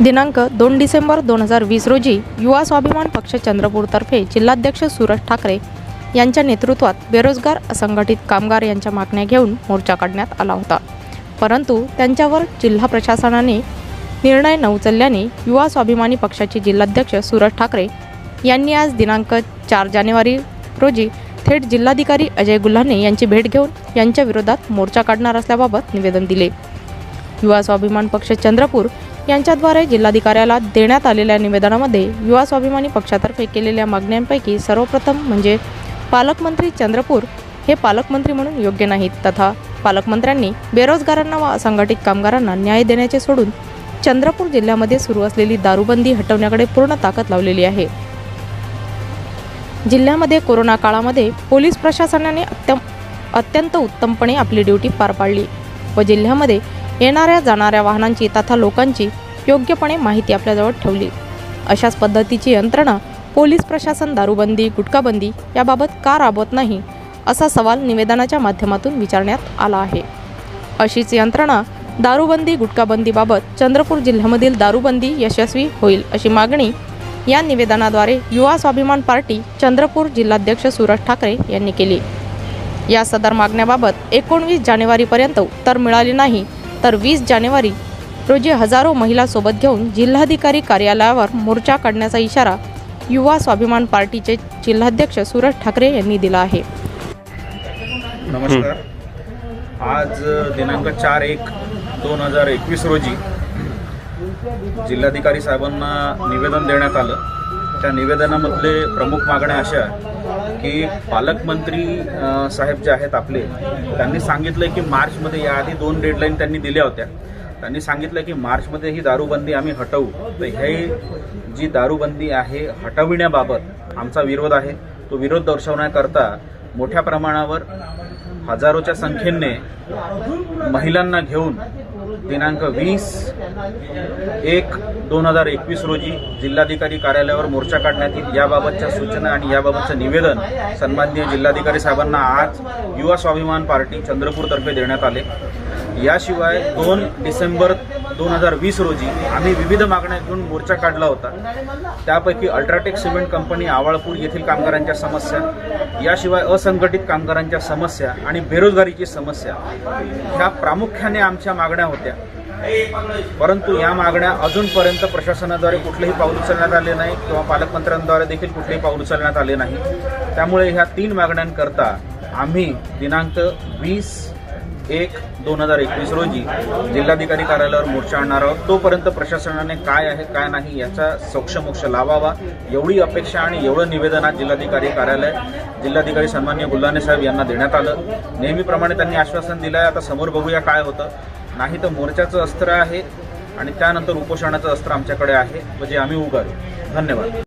दिनांक दोन डिसेंबर दोन हजार वीस रोजी युवा स्वाभिमान पक्ष चंद्रपूरतर्फे जिल्हाध्यक्ष सूरज ठाकरे यांच्या नेतृत्वात बेरोजगार असंघटित कामगार यांच्या मागण्या घेऊन मोर्चा काढण्यात आला होता. परंतु त्यांच्यावर जिल्हा प्रशासनाने निर्णय न उचलल्याने युवा स्वाभिमानी पक्षाचे जिल्हाध्यक्ष सूरज ठाकरे यांनी आज दिनांक चार जानेवारी रोजी थेट जिल्हाधिकारी अजय गुल्हाने यांची भेट घेऊन यांच्या विरोधात मोर्चा काढणार असल्याबाबत निवेदन दिले. युवा स्वाभिमान पक्ष चंद्रपूर यांच्याद्वारे जिल्हाधिकाऱ्याला देण्यात आलेल्या निवेदनामध्ये युवा स्वाभिमानी पक्षातर्फे केलेल्या मागण्यांपैकी सर्वप्रथम म्हणजे पालकमंत्री चंद्रपूर हे पालकमंत्री म्हणून योग्य नाहीत तथा पालकमंत्र्यांनी बेरोजगारांना व असंघटित कामगारांना न्याय देण्याचे सोडून चंद्रपूर जिल्ह्यामध्ये सुरू असलेली दारूबंदी हटवण्याकडे पूर्ण ताकद लावलेली आहे. जिल्ह्यामध्ये कोरोना काळामध्ये पोलीस प्रशासनाने अत्यम अत्यंत उत्तमपणे आपली ड्युटी पार पाडली व जिल्ह्यामध्ये येणाऱ्या जाणाऱ्या वाहनांची तथा लोकांची योग्यपणे माहिती आपल्याजवळ ठेवली. अशाच पद्धतीची यंत्रणा पोलीस प्रशासन दारूबंदी गुटखाबंदी याबाबत का राबवत नाही असा सवाल निवेदनाच्या माध्यमातून विचारण्यात आला आहे. अशीच यंत्रणा दारूबंदी गुटखाबंदीबाबत चंद्रपूर जिल्ह्यामधील दारूबंदी यशस्वी होईल अशी मागणी या निवेदनाद्वारे युवा स्वाभिमान पार्टी चंद्रपूर जिल्हाध्यक्ष सूरज ठाकरे यांनी केली. या सदर मागण्याबाबत एकोणवीस जानेवारीपर्यंत उत्तर मिळाले नाही तर वीस जानेवारी रोजी हजारो महिला सोबत घेऊन जिल्हाधिकारी कार्यालयावर मोर्चा काढण्याचा इशारा युवा स्वाभिमान पार्टीचे जिल्हाध्यक्ष सूरज ठाकरे यांनी दिला आहे. नमस्कार. आज दिनांक चार एक दोन हजार एकवीस रोजी जिल्हाधिकारी साहेबांना निवेदन देण्यात आलं. त्या निवेदनामधले प्रमुख मागण्या अशा की पालकमंत्री साहेब जे आहेत आपले त्यांनी सांगितलं की मार्चमध्ये याआधी दोन डेडलाईन त्यांनी दिल्या होत्या. त्यांनी सांगितलं की मार्चमध्ये ही दारूबंदी आम्ही हटवू. तर हे जी दारूबंदी आहे हटविण्याबाबत आमचा विरोध आहे. तो विरोध दर्शवण्याकरता मोठ्या प्रमाणावर हजारोच्या संख्येने महिलांना घेऊन दिनांक वीस एक दोन हजार एकवीस रोजी जिल्हाधिकारी कार्यालयावर मोर्चा काढण्यात येईल. याबाबतच्या सूचना आणि याबाबतचं निवेदन सन्माननीय जिल्हाधिकारी साहेबांना आज युवा स्वाभिमान पार्टी चंद्रपूरतर्फे देण्यात आले. याशिवाय दोन डिसेंबर दोन हजार वीस रोजी आम्ही विविध मागण्या घेऊन मोर्चा काढला होता. त्यापैकी अल्ट्राटेक सिमेंट कंपनी आवाळपूर येथील कामगारांच्या समस्या याशिवाय असंघटित कामगारांच्या समस्या आणि बेरोजगारीची समस्या ह्या प्रामुख्याने आमच्या मागण्या होत्या. परंतु या मागण्या अजूनपर्यंत प्रशासनाद्वारे कुठलेही पाऊल उचलण्यात आले नाही किंवा पालकमंत्र्यांद्वारे देखील कुठलेही पाऊल उचलण्यात आले नाही. त्यामुळे ह्या तीन मागण्यांकरता आम्ही दिनांक वीस एक दोन हजार एकवीस रोजी जिल्हाधिकारी कार्यालयावर मोर्चा आणणार आहोत. तोपर्यंत प्रशासनाने काय आहे काय नाही याचा सोक्षमोक्ष लावावा. एवढी अपेक्षा आणि एवढं निवेदन आज जिल्हाधिकारी कार्यालय जिल्हाधिकारी सन्मान्य गुल्हाने साहेब यांना देण्यात आलं. नेहमीप्रमाणे त्यांनी आश्वासन दिलं आहे आता समोर बघूया काय होतं. नाही तर मोर्चाचं अस्त्र आहे आणि त्यानंतर उपोषणाचं अस्त्र आमच्याकडे आहे. म्हणजे आम्ही उगारू. धन्यवाद.